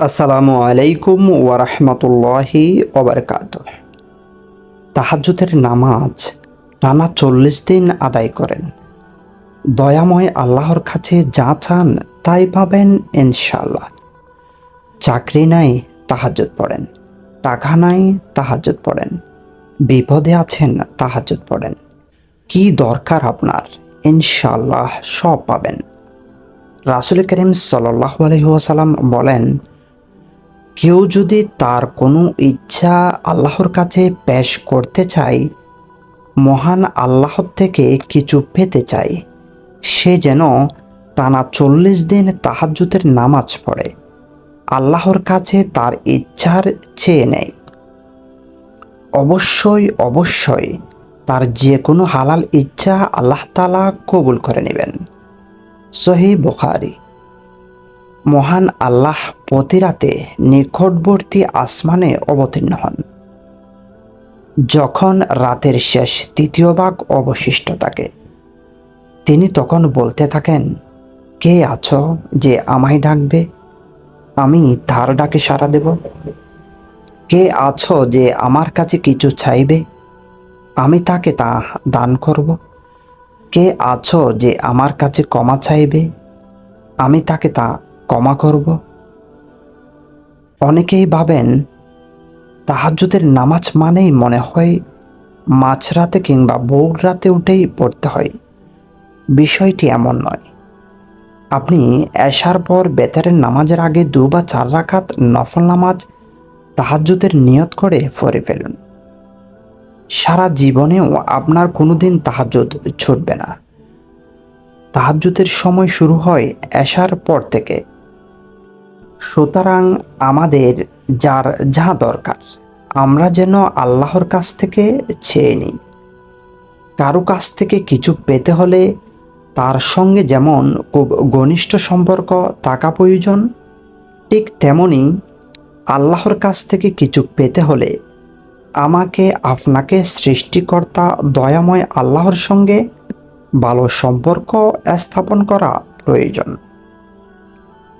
আসসালামু আলাইকুম ওয়ারহমতুল্লাহি ওবরকাত তাহাজ্জুদের নামাজ টানা চল্লিশ দিন আদায় করেন। দয়াময় আল্লাহর কাছে যা চান তাই পাবেন ইনশাল্লাহ চাকরি নাই তাহাজ্জুদ পড়েন, টাকা নাই তাহাজ্জুদ পড়েন, বিপদে আছেন তাহাজ্জুদ পড়েন। কি দরকার আপনার? ইনশাল্লাহ সব পাবেন। রাসুল করিম সাল্লাহ আলহিহাসাল্লাম বলেন কেউ যদি তার কোনো ইচ্ছা আল্লাহর কাছে পেশ করতে চায়, মহান আল্লাহর থেকে কিছু পেতে চায়, সে যেন টানা চল্লিশ দিন তাহাজ্জুদের নামাজ পড়ে, আল্লাহর কাছে তার ইচ্ছার চেয়ে নেয়। অবশ্যই অবশ্যই তার যে কোনো হালাল ইচ্ছা আল্লাহ তালা কবুল করে নেবেন। সহি বুখারি। মহান আল্লাহ প্রতি রাতে নিকটবর্তী আসমানে অবতীর্ণ হন। যখন রাতের শেষ তৃতীয় ভাগ অবশিষ্ট থাকে, তিনি তখন বলতে থাকেন, কে আছো যে আমায় ডাকবে? আমি তার ডাকে সাড়া দেব। কে আছো যে আমার কাছে কিছু চাইবে? আমি তাকে তা দান করব। কে আছো যে আমার কাছে ক্ষমা চাইবে? আমি তাকে তা ক্ষমা করব। অনেকেই ভাবেন, তাহাজ্জুদের নামাজ মানেই মনে হয় মাঝরাতে কিংবা ভোর রাতে উঠেই পড়তে হয়। বিষয়টি এমন নয়। আপনি এশার পর বেতারের নামাজের আগে দু বা চার রাখাত নফল নামাজ তাহাজ্জুদের নিয়ত করে পড়ে ফেলুন। সারা জীবনেও আপনার কোনোদিন তাহাজ্জুদ ছুটবে না। তাহাজ্জুদের সময় শুরু হয় এশার পর থেকে। সুতরাং আমাদের যার যা দরকার, আমরা যেন আল্লাহর কাছ থেকে চেয়ে নিই। কারও কাছ থেকে কিছু পেতে হলে তার সঙ্গে যেমন খুব ঘনিষ্ঠ সম্পর্ক থাকা প্রয়োজন, ঠিক তেমনি আল্লাহর কাছ থেকে কিছু পেতে হলে আমাকে আপনাকে সৃষ্টিকর্তা দয়াময় আল্লাহর সঙ্গে ভালো সম্পর্ক স্থাপন করা প্রয়োজন।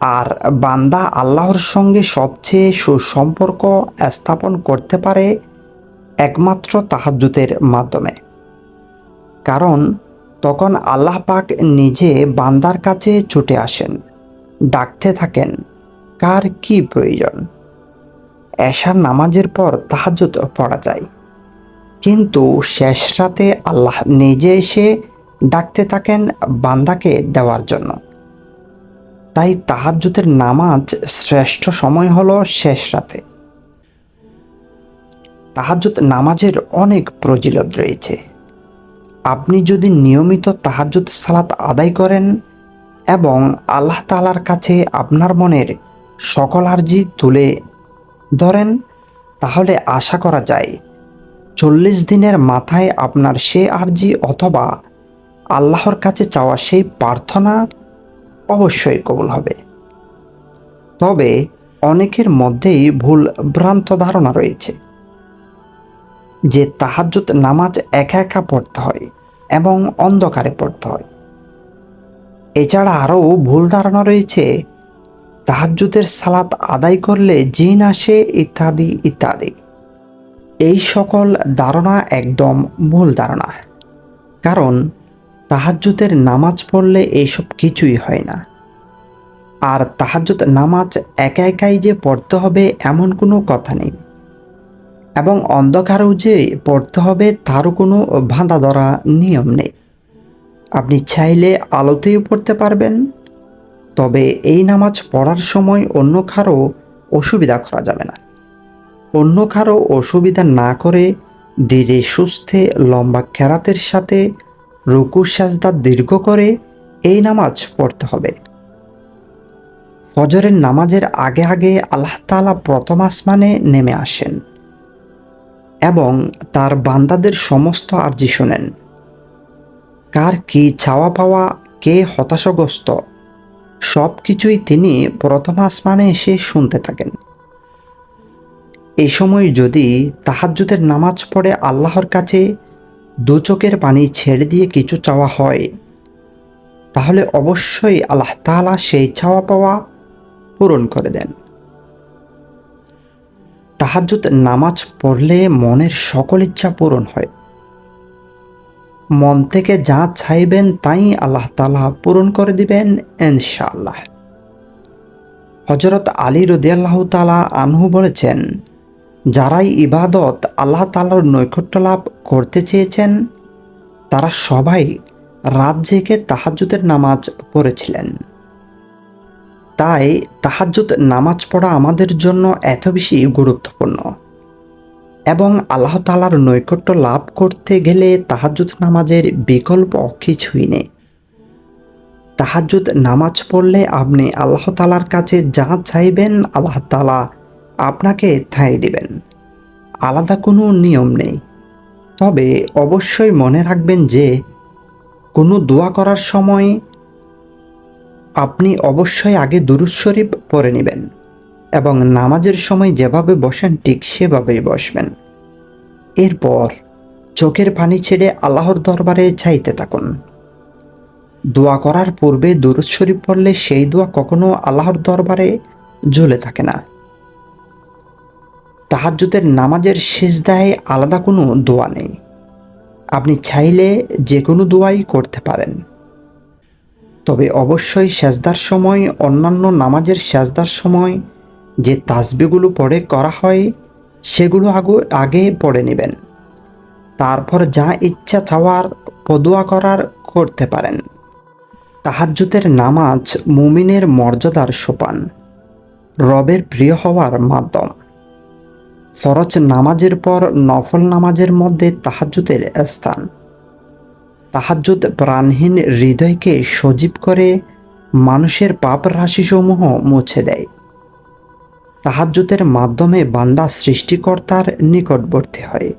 আর বান্দা আল্লাহর সঙ্গে সবচেয়ে সুসম্পর্ক স্থাপন করতে পারে একমাত্র তাহাজ্জুদের মাধ্যমে। কারণ তখন আল্লাহ পাক নিজে বান্দার কাছে ছুটে আসেন, ডাকতে থাকেন, কার কি প্রয়োজন? এশার নামাজের পর তাহাজ্জুদ পড়া যায়। কিন্তু শেষ রাতে আল্লাহ নিজে এসে ডাকতে থাকেন বান্দাকে দেওয়ার জন্য। তাই তাহাজ্জুদের নামাজ শ্রেষ্ঠ সময় হলো শেষ রাতে। তাহাজ্জুদ নামাজের অনেক প্রজিলত রয়েছে। আপনি যদি নিয়মিত তাহাজ্জুদ সালাত আদায় করেন এবং আল্লাহ তালার কাছে আপনার মনের সকল আর্জি তুলে ধরেন, তাহলে আশা করা যায় চল্লিশ দিনের মাথায় আপনার সে আর্জি অথবা আল্লাহর কাছে চাওয়া সেই প্রার্থনা অবশ্যই কবুল হবে। তবে অনেকের মধ্যেই ভুল ভ্রান্ত ধারণা রয়েছে যে তাহাজ্জুদ নামাজ একা একা পড়তে হয় এবং অন্ধকারে পড়তে হয়। এছাড়া আরও ভুল ধারণা রয়েছে, তাহাজ্জুদের সালাত আদায় করলে জিন আসে ইত্যাদি ইত্যাদি। এই সকল ধারণা একদম ভুল ধারণা, কারণ তাহাজ্জুদের নামাজ পড়লে এইসব কিছুই হয় না। আর তাহাজ্জুদ নামাজ একা একাই যে পড়তে হবে এমন কোনো কথা নেই। এবং অন্ধকারেও যে পড়তে হবে তারও কোনো বাঁধা ধরা নিয়ম নেই। আপনি চাইলে আলোতেও পড়তে পারবেন। তবে এই নামাজ পড়ার সময় অন্য কারও অসুবিধা করা যাবে না। অন্য কারও অসুবিধা না করে ধীরে সুস্থে লম্বা খেরাতের সাথে রুকু সাজদা দীর্ঘ করে এই নামাজ পড়তে হবে। ফজরের নামাজের আগে আগে আল্লাহ তালা প্রথম আসমানে নেমে আসেন এবং তার বান্দাদের সমস্ত আর্জি শোনেন। কার কি চাওয়া পাওয়া, কে হতাশগ্রস্ত সব কিছুই তিনি প্রথম আসমানে এসে শুনতে থাকেন। এই সময় যদি তাহাজ্জুদের নামাজ পড়ে আল্লাহর কাছে দু চোখের পানি ছেড়ে দিয়ে কিছু চাওয়া হয়। তাহলে অবশ্যই আল্লাহ তালা সেই চাওয়া পাওয়া পূরণ করে দেন। তাহাজ্জুদ নামাজ পড়লে মনের সকল ইচ্ছা পূরণ হয়। মন থেকে যা চাইবেন তাই আল্লাহ তালা পূরণ করে দিবেন ইনশাআল্লাহ। হজরত আলী রদিয়াল্লাহ তালা আনহু বলেছেন যারাই ইবাদত আল্লাহ তালার নৈকট্য লাভ করতে চেয়েছেন, তারা সবাই রাত জেগে তাহাজ্জুদের নামাজ পড়েছিলেন। তাই তাহাজ্জুদ নামাজ পড়া আমাদের জন্য এত বেশি গুরুত্বপূর্ণ। এবং আল্লাহ তালার নৈকট্য লাভ করতে গেলে তাহাজ্জুদ নামাজের বিকল্প কিছুই নেই। তাহাজ্জুদ নামাজ পড়লে আপনি আল্লাহ তালার কাছে যা চাইবেন আল্লাহ তালা আপনাকে ঠাঁই দিবেন। আলাদা কোনো নিয়ম নেই। তবে অবশ্যই মনে রাখবেন যে, কোনো দোয়া করার সময় আপনি অবশ্যই আগে দুরুদ শরীফ পড়ে নেবেন এবং নামাজের সময় যেভাবে বসেন ঠিক সেভাবেই বসবেন। এরপর চোখের পানি ছেড়ে আল্লাহর দরবারে চাইতে থাকুন। দোয়া করার পূর্বে দুরুদ শরীফ পড়লে সেই দোয়া কখনো আল্লাহর দরবারে জ্বলে থাকে না। তাহাজ্জুদের নামাজের শেষদায় আলাদা কোনো দোয়া নেই। আপনি চাইলে যে কোনো দোয়াই করতে পারেন। তবে অবশ্যই সেজদার সময়, অন্যান্য নামাজের সেজদার সময় যে তাসবিগুলো পড়ে করা হয়, সেগুলো আগে আগে পড়ে নেবেন। তারপর যা ইচ্ছা চাওয়ার পদুয়া করার করতে পারেন। তাহাজ্জুদের নামাজ মুমিনের মর্যাদার সোপান, রবের প্রিয় হওয়ার মাধ্যম। ফরজ নামাজের পর নফল নামাজের মধ্যে তাহাজ্জুদের স্থান। তাহাজ্জুদ প্রাণহীন হৃদয়কে সজীব করে মানুষের পাপ রাশিসমূহ মুছে দেয়। তাহাজ্জুদের মাধ্যমে বান্দা সৃষ্টিকর্তার নিকটবর্তী হয়।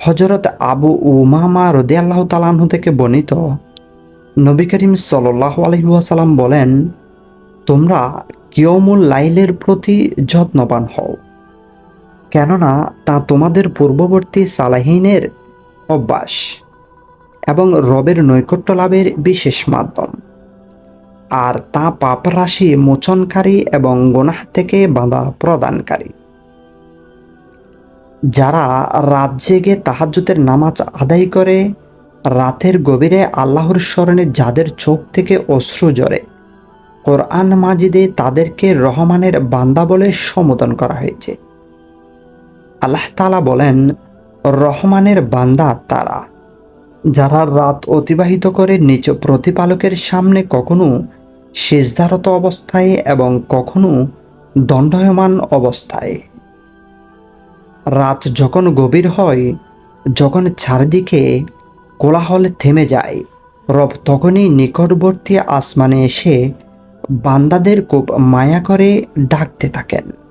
হজরত আবু উমামা রদি আল্লাহ তালাহু থেকে বর্ণিত নবী করিম সাল্লাহ আলহিহাসাল্লাম বলেন, তোমরা কিয়মুল লাইলের প্রতি যত্নবান হও। কেননা তা তোমাদের পূর্ববর্তী সালাহীনের অভ্যাস এবং রবের নৈকট্য লাভের বিশেষ মাধ্যম। আর তা পাপ রাশি মোচনকারী এবং গোনাহ থেকে বাধা প্রদানকারী। যারা রাত জেগে তাহাজ্জুদের নামাজ আদায় করে, রাতের গভীরে আল্লাহর স্মরণে যাদের চোখ থেকে অশ্রু জরে কোরআন মাজিদে তাদেরকে রহমানের বান্দা বলে সম্বোধন করা হয়েছে। আল্লাহ তালা বলেন, রহমানের বান্দা তারা। যারা রাত অতিবাহিত করে নিচ প্রতিপালকের সামনে কখনো সেজদারত অবস্থায় এবং কখনো দণ্ডায়মান অবস্থায়। রাত যখন গভীর হয়, যখন চারদিকে কোলাহল থেমে যায়, রব তখনই নিকটবর্তী আসমানে এসে বান্দাদের খুব মায়া করে ডাকতে থাকেন।